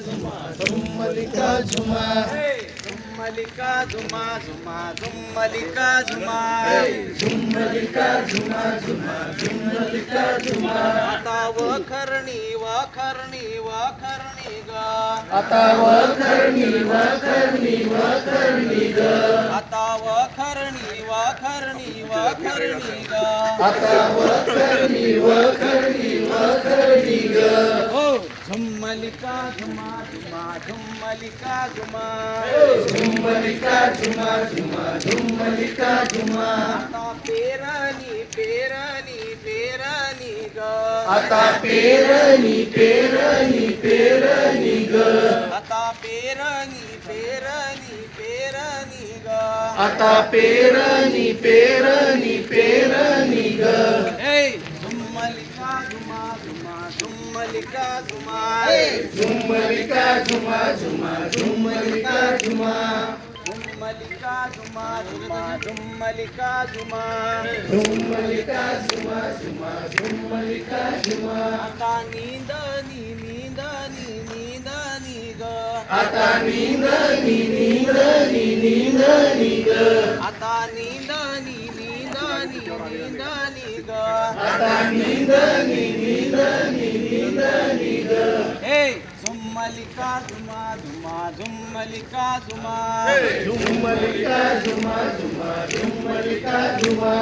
झुम्मलिका झुमा झुम्मलिका झुमा झुमा झुम्मलिका झुमा झुम्मलिका झुमा झुमा झुम्मलिका झुमा आता वखरणी वखरणी वखरणी ग आता वखरणी वखरणी वखरणी ग आता वखरणी वखरणी वखरणी ग आता वखरणी वखरणी वखरणी ग हो झुम्मलिका झुमा झुमा झुम्मलिका झुमा झुम्मलिका झुमा झुमा झुम्मलिका झुमा आता पेरणी पेरणी पेरणी ग आता पेरणी पेरणी पेरणी ग आता पेरणी पेरणी पेरणी ग आता पेरणी पेरणी पेरणी ग झुमा झुम्मलिका झुमा झुम्मलिका झुमा झुमा झुम्मलिका झुमा झुम्मलिका झुमा झुमा झुम्मलिका झुमा झुम्मलिका झुमा झुमा झुम्मलिका झुमा आता नींदनी नींदनी नींदनी ग आता निंदनी निंदनी निंदनी ग आता नींदनी नींदनी नींदनी ग आता निंदनी निंदनी झुम्मलिका झुमा झुमा झुम्मलिका झुमा झुम्मलिका झुमा. झुमा झुम्मलिका झुमा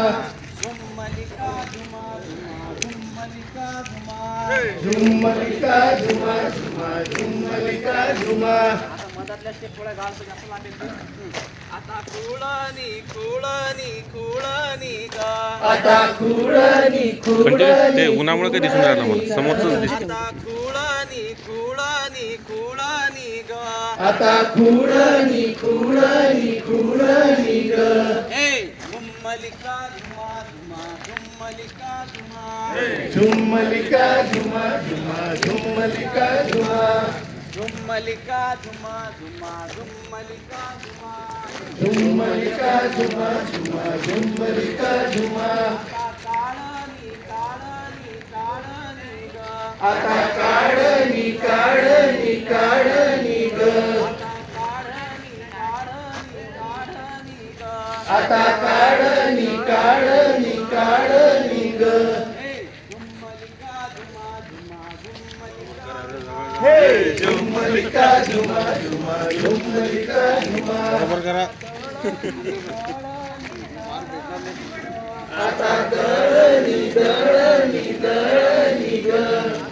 झुम्मलिका झुमा झुमा झुम्मलिका झुमा. झुम्मलिका झुमा झुमा झुम्मलिका झुमा आता मधातल्या थोड्या गाळतो जास्त लागेल. आता कुळणी कुळणी कुळणी ग. आता खुळणी ते उन्हामुळे काही दिसून राहिलं मला. समोरच दिसतं. आता कुळणी कुळणी कुळणी ग. आता खुळणी खुळणी खुळणी ग. ए झुम्मलिका झुमा झुमा झुम्मलिका झुमा झुम्मलिका झुमा झुमा झुम्मलिका झुमा झुम्मलिका झुमा झुमा झुम्मलिका झुमा झुम्मलिका झुमा झुमा झुम्मलिका झुमा आता काळणी काळणी काळणी ग. आता काढणी काढणी काढणी ग. आता काढणी काढणी काढणी ग. ए झुम्मलिका झुमा झुमा झुम्मलिका झुमा हे झुम्मलिका झुमा आता दळणी दळणी दळणी ग.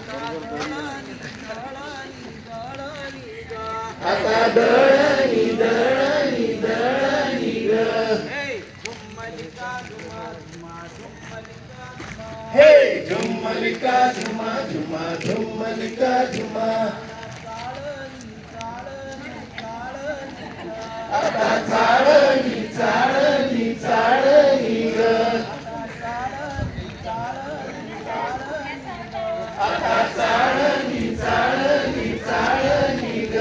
आता दळणी दळणी दळणी ग. हे झुम्मलिका झुमा झुमा झुम्मलिका झुमा आता चाळणी चाळणी चाळणी ग आता चाळणी चाळणी चाळणी ग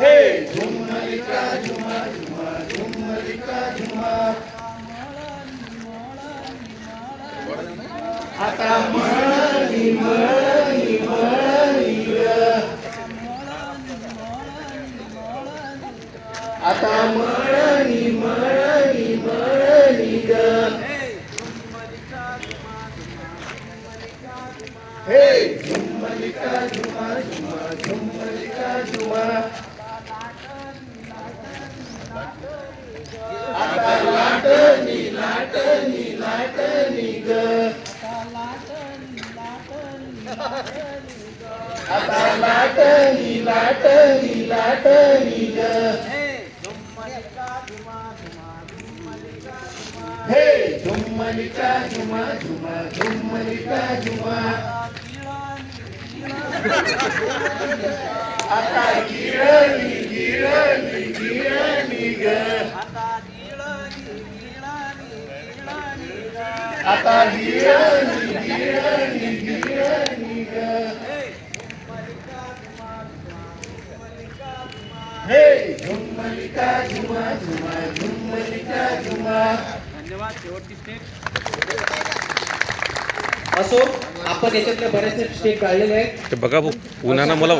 हे झुम्मलिका झुमा झुमा झुम्मलिका झुमा आता मळणी मळणी मळणी ग आता मळणी मळणी मळणी ग. हे झुम्मलिका झुमा झुमा झुम्मलिका झुमा आता लाटणी लाटणी लाटणी ग आता लाटणी लाटणी लाटणी ग हे झुम्मलिका झुमा झुमा झुम्मलिका झुमा आता गिळणी गिळणी गिळणी ग आता गिळणी गिळणी गिळणी ग हे झुम्मलिका झुमा झुमा झुम्मलिका झुमा धन्यवाद शेवटची स्टेप असो आपण याच्यातल्या बऱ्याचशा स्टेप काढलेल्या आहेत. ते बघा भाऊ उन्हानं मला